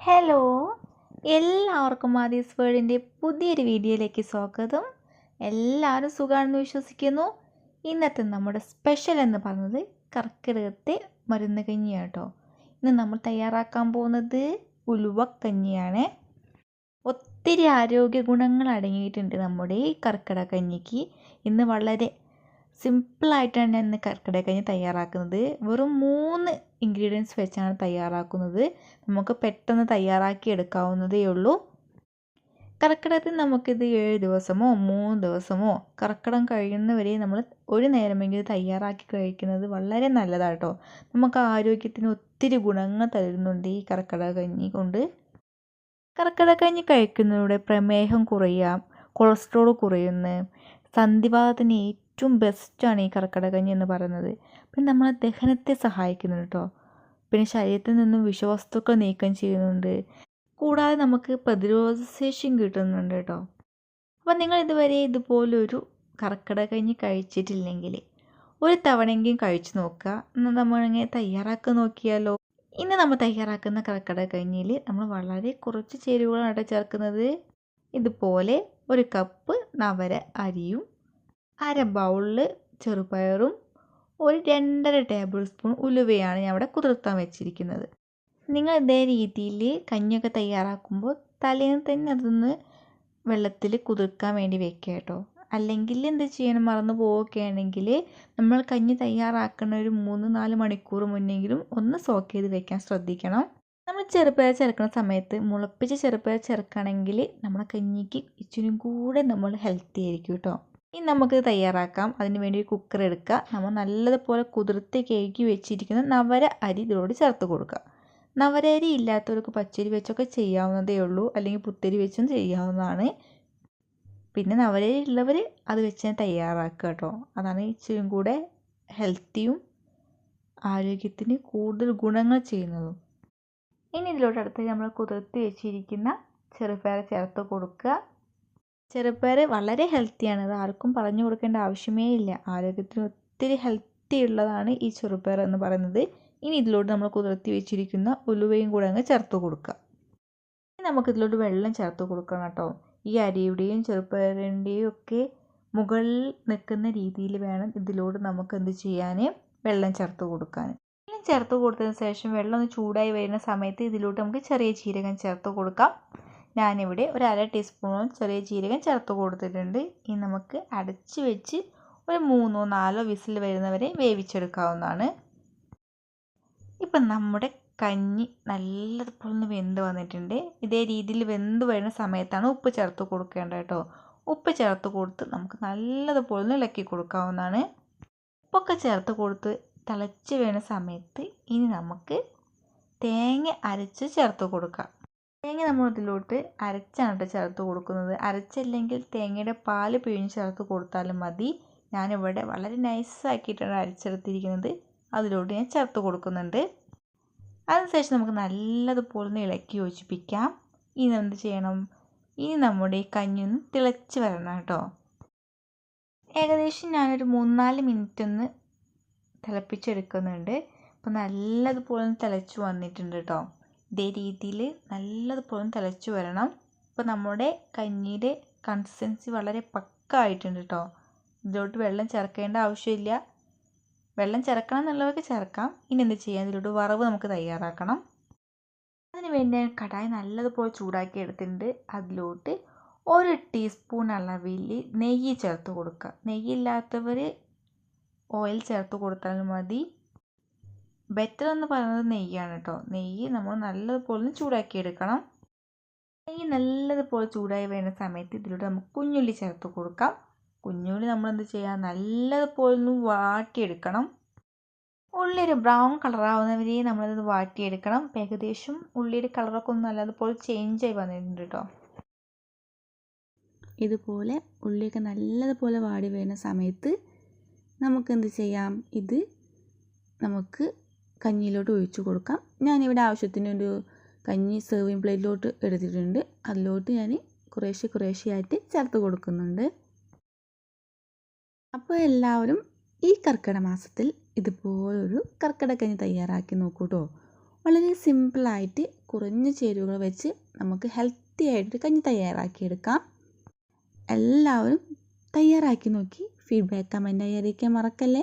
Hello എല്ലാവർക്കും ആദീസ് വേൾഡിന്റെ പുതിയൊരു വീഡിയോയിലേക്ക് സ്വാഗതം. എല്ലാവരും സുഖമാണെന്ന് വിശ്വസിക്കുന്നു. ഇന്നത്തെ നമ്മുടെ സ്പെഷ്യൽ എന്ന് പറയുന്നത് കർക്കിടകത്തെ മരുന്ന് കഞ്ഞിയാണ് കേട്ടോ. ഇന്ന് നമ്മൾ തയ്യാറാക്കാൻ പോകുന്നത് ഉലുവക്കഞ്ഞിയാണ് ഒത്തിരി ആരോഗ്യ ഗുണങ്ങൾ അടങ്ങിയിട്ടുണ്ട് നമ്മുടെ ഈ കർക്കിടക കഞ്ഞിക്ക്. ഇന്ന് വളരെ സിമ്പിളായിട്ടാണ് ഞാൻ ഇന്ന് കർക്കിടക കഞ്ഞി തയ്യാറാക്കുന്നത് വെറും മൂന്ന് ഇൻഗ്രീഡിയൻസ് വെച്ചാണ് തയ്യാറാക്കുന്നത്. നമുക്ക് പെട്ടെന്ന് തയ്യാറാക്കി എടുക്കാവുന്നതേ ഉള്ളൂ. കർക്കിടകത്തിൽ നമുക്കിത് ഏഴ് ദിവസമോ മൂന്ന് ദിവസമോ കർക്കിടം കഴിയുന്നവരെ നമ്മൾ ഒരു നേരമെങ്കിലും തയ്യാറാക്കി കഴിക്കുന്നത് വളരെ നല്ലതാട്ടോ. നമുക്ക് ആരോഗ്യത്തിന് ഒത്തിരി ഗുണങ്ങൾ തരുന്നുണ്ട് ഈ കർക്കിടക കഞ്ഞി കൊണ്ട്. കർക്കിടക കഞ്ഞി കഴിക്കുന്നതിലൂടെ പ്രമേഹം കുറയാം കൊളസ്ട്രോൾ കുറയുന്നു സന്ധിവാതത്തിന് ഏറ്റവും ബെസ്റ്റാണ് ഈ കർക്കിടക കഞ്ഞി എന്ന് പറയുന്നത്. പിന്നെ നമ്മളെ ദഹനത്തെ സഹായിക്കുന്നുണ്ട് കേട്ടോ പിന്നെ ശരീരത്തിൽ നിന്നും വിഷവസ്തുക്കൾ നീക്കം ചെയ്യുന്നുണ്ട്. കൂടാതെ നമുക്ക് പ്രതിരോധശേഷിയും കിട്ടുന്നുണ്ട് കേട്ടോ അപ്പം നിങ്ങൾ ഇതുവരെ ഇതുപോലൊരു കർക്കിടകഞ്ഞി കഴിച്ചിട്ടില്ലെങ്കിൽ ഒരു തവണയെങ്കിലും കഴിച്ചു നോക്കുക. എന്നാൽ നമ്മളിങ്ങനെ തയ്യാറാക്കി നോക്കിയാലോ? ഇന്ന് നമ്മൾ തയ്യാറാക്കുന്ന കർക്കിടകഞ്ഞിയിൽ നമ്മൾ വളരെ കുറച്ച് ചേരുവകളാണ് ചേർക്കുന്നത്. ഇതുപോലെ ഒരു കപ്പ് നവര അരിയും അര ബൗളിൽ ചെറുപയറും ഒരു രണ്ടര ടേബിൾ സ്പൂൺ ഉലുവയാണ് ഞാൻ ഇവിടെ കുതിർത്താൻ വെച്ചിരിക്കുന്നത്. നിങ്ങൾ ഇതേ രീതിയിൽ കഞ്ഞിയൊക്കെ തയ്യാറാക്കുമ്പോൾ തലേന്ന് തന്നെ അതൊന്ന് വെള്ളത്തിൽ കുതിർക്കാൻ വേണ്ടി വെക്കുക കേട്ടോ. അല്ലെങ്കിൽ എന്ത് ചെയ്യണം മറന്നു പോവുകയാണെങ്കിൽ നമ്മൾ കഞ്ഞി തയ്യാറാക്കുന്ന ഒരു മൂന്ന് നാല് മണിക്കൂർ മുന്നെങ്കിലും ഒന്ന് സോക്ക് ചെയ്ത് വെക്കാൻ ശ്രദ്ധിക്കണം. നമ്മൾ ചെറുപ്പയർ ചേർക്കുന്ന സമയത്ത് മുളപ്പിച്ച് ചെറുപ്പയർ ചേർക്കുകയാണെങ്കിൽ നമ്മുടെ കഞ്ഞിക്ക് ഇച്ചിരി കൂടെ നമ്മൾ ഹെൽത്തി ആയിരിക്കും കേട്ടോ. ഇനി നമുക്ക് തയ്യാറാക്കാം. അതിന് വേണ്ടി ഒരു കുക്കർ എടുക്കുക. നമ്മൾ നല്ലതുപോലെ കുതിർത്തി കഴുകി വെച്ചിരിക്കുന്ന നവര അരി ഇതിലോട് ചേർത്ത് കൊടുക്കുക. നവര അരി ഇല്ലാത്തവർക്ക് പച്ചരി വെച്ചൊക്കെ ചെയ്യാവുന്നതേ ഉള്ളൂ. അല്ലെങ്കിൽ പുത്തരി വെച്ചും ചെയ്യാവുന്നതാണ്. പിന്നെ നവരരി ഉള്ളവർ അത് വെച്ച് തയ്യാറാക്കുക കേട്ടോ. അതാണ് ഇച്ചിരി കൂടെ ഹെൽത്തിയും ആരോഗ്യത്തിന് കൂടുതൽ ഗുണങ്ങൾ ചെയ്യുന്നതും. ഇനി ഇതിലോട്ട് അടുത്ത് നമ്മൾ കുതിർത്തി വെച്ചിരിക്കുന്ന ചെറുപയർ ചേർത്ത് കൊടുക്കുക. ചെറുപയർ വളരെ ഹെൽത്തിയാണ് അത് ആർക്കും പറഞ്ഞു കൊടുക്കേണ്ട ആവശ്യമേ ഇല്ല. ആരോഗ്യത്തിന് ഒത്തിരി ഹെൽത്തി ഉള്ളതാണ് ഈ ചെറുപയർ എന്ന് പറയുന്നത്. ഇനി ഇതിലോട്ട് നമ്മൾ കുതിർത്തി വെച്ചിരിക്കുന്ന ഉലുവയും കൂടെ അങ്ങ് ചേർത്ത് കൊടുക്കുക. ഇനി നമുക്ക് ഇതിലോട്ട് വെള്ളം ചേർത്ത് കൊടുക്കണം കേട്ടോ. ഈ അരിയുടെയും ചെറുപയറിന്റെയും ഒക്കെ മുകളിൽ നിൽക്കുന്ന രീതിയിൽ വേണം ഇതിലോട്ട് നമുക്ക് എന്ത് ചെയ്യാൻ വെള്ളം ചേർത്ത് കൊടുക്കാൻ വെള്ളം ചേർത്ത് കൊടുത്തതിന് ശേഷം വെള്ളം ഒന്ന് ചൂടായി വരുന്ന സമയത്ത് ഇതിലോട്ട് നമുക്ക് ചെറിയ ജീരകം ചേർത്ത് കൊടുക്കാം. ഞാനിവിടെ ഒരു അര ടീസ്പൂണോളം ചെറിയ ജീരകം ചേർത്ത് കൊടുത്തിട്ടുണ്ട്. ഇനി നമുക്ക് അടച്ച് വെച്ച് ഒരു മൂന്നോ നാലോ വിസിൽ വരുന്നവരെ വേവിച്ചെടുക്കാവുന്നതാണ്. ഇപ്പം നമ്മുടെ കഞ്ഞി നല്ലതുപോലെ ഒന്ന് വെന്ത് വന്നിട്ടുണ്ട്. ഇതേ രീതിയിൽ വെന്ത് വരുന്ന സമയത്താണ് ഉപ്പ് ചേർത്ത് കൊടുക്കേണ്ടത് കേട്ടോ. ഉപ്പ് ചേർത്ത് കൊടുത്ത് നമുക്ക് നല്ലതുപോലെ ഒന്ന് ഇളക്കി കൊടുക്കാവുന്നതാണ്. ഉപ്പൊക്കെ ചേർത്ത് കൊടുത്ത് തിളച്ച് വീണ സമയത്ത് ഇനി നമുക്ക് തേങ്ങ അരച്ച് ചേർത്ത് കൊടുക്കാം. തേങ്ങ നമ്മൾ ഇതിലോട്ട് അരച്ചാണ് കേട്ടോ ചേർത്ത് കൊടുക്കുന്നത്. അരച്ചില്ലെങ്കിൽ തേങ്ങയുടെ പാൽ പിഴിഞ്ഞ് ചേർത്ത് കൊടുത്താലും മതി. ഞാനിവിടെ വളരെ നൈസാക്കിയിട്ടാണ് അരച്ചെടുത്തിരിക്കുന്നത്. അതിലോട്ട് ഞാൻ ചേർത്ത് കൊടുക്കുന്നുണ്ട്. അതിനുശേഷം നമുക്ക് നല്ലതുപോലെ ഒന്ന് ഇളക്കി യോജിപ്പിക്കാം. ഇനി എന്ത് ചെയ്യണം? ഇനി നമ്മുടെ ഈ കഞ്ഞി ഒന്ന് തിളച്ച് വരണം കേട്ടോ ഏകദേശം ഞാനൊരു മൂന്നാൽ മിനിറ്റ് ഒന്ന് തിളപ്പിച്ചെടുക്കുന്നുണ്ട്. അപ്പോൾ നല്ലതുപോലെ ഒന്ന് തിളച്ച് വന്നിട്ടുണ്ട് കേട്ടോ ഇതേ രീതിയിൽ നല്ലതുപോലെ തിളച്ച് വരണം. ഇപ്പോൾ നമ്മുടെ കഞ്ഞിയുടെ കൺസിസ്റ്റൻസി വളരെ പക്ക ആയിട്ടുണ്ട് കേട്ടോ ഇതിലോട്ട് വെള്ളം ചേർക്കേണ്ട ആവശ്യമില്ല. വെള്ളം ചേർക്കണം എന്നുള്ളവർക്ക് ചേർക്കാം. ഇനി എന്ത് ചെയ്യാം? ഇതിലോട്ട് വറവ് നമുക്ക് തയ്യാറാക്കണം. അതിന് വേണ്ടി കടായി നല്ലതുപോലെ ചൂടാക്കി എടുത്തിട്ടുണ്ട്. അതിലോട്ട് ഒരു ടീസ്പൂൺ അളവിൽ നെയ്യ് ചേർത്ത് കൊടുക്കുക. നെയ്യില്ലാത്തവർ ഓയിൽ ചേർത്ത് കൊടുത്താലും മതി. ബെറ്റർ എന്ന് പറയുന്നത് നെയ്യാണ് കേട്ടോ നെയ്യ് നമ്മൾ നല്ലതുപോലെ ചൂടാക്കി എടുക്കണം നെയ്യ് നല്ലതുപോലെ ചൂടായി വരുന്ന സമയത്ത് ഇതിലൂടെ നമുക്ക് കുഞ്ഞുള്ളി ചേർത്ത് കൊടുക്കാം. കുഞ്ഞുള്ളി നമ്മൾ എന്ത് ചെയ്യുക? നല്ലതുപോലെ ഒന്ന് വാട്ടിയെടുക്കണം. ഉള്ളി ഒരു ബ്രൗൺ കളറാവുന്നവരെ നമ്മളത് വാട്ടിയെടുക്കണം. ഏകദേശം ഉള്ളിയുടെ കളറൊക്കെ ഒന്ന് നല്ലതുപോലെ ചേഞ്ച് ആയി വന്നിട്ടുണ്ട് കേട്ടോ ഇതുപോലെ ഉള്ളിയൊക്കെ നല്ലതുപോലെ വാടി വരുന്ന സമയത്ത് നമുക്ക് എന്ത് ചെയ്യാം? ഇത് നമുക്ക് കഞ്ഞിയിലോട്ട് ഒഴിച്ചു കൊടുക്കാം. ഞാനിവിടെ ആവശ്യത്തിന് ഒരു കഞ്ഞി സെർവിങ് പ്ലേറ്റിലോട്ട് എടുത്തിട്ടുണ്ട്. അതിലോട്ട് ഞാൻ കുറേശ്ശെ കുറേശ്ശെയായിട്ട് ചേർത്ത് കൊടുക്കുന്നുണ്ട്. അപ്പോൾ എല്ലാവരും ഈ കർക്കിടക മാസത്തിൽ ഇതുപോലൊരു കർക്കിടക്കഞ്ഞി തയ്യാറാക്കി നോക്കൂട്ടോ. വളരെ സിമ്പിളായിട്ട് കുറഞ്ഞ ചേരുവകൾ വെച്ച് നമുക്ക് ഹെൽത്തി ആയിട്ട് കഞ്ഞി തയ്യാറാക്കിയെടുക്കാം. എല്ലാവരും തയ്യാറാക്കി നോക്കി. ഫീഡ്ബാക്ക് കമന്റായി അറിയിക്കാൻ മറക്കല്ലേ?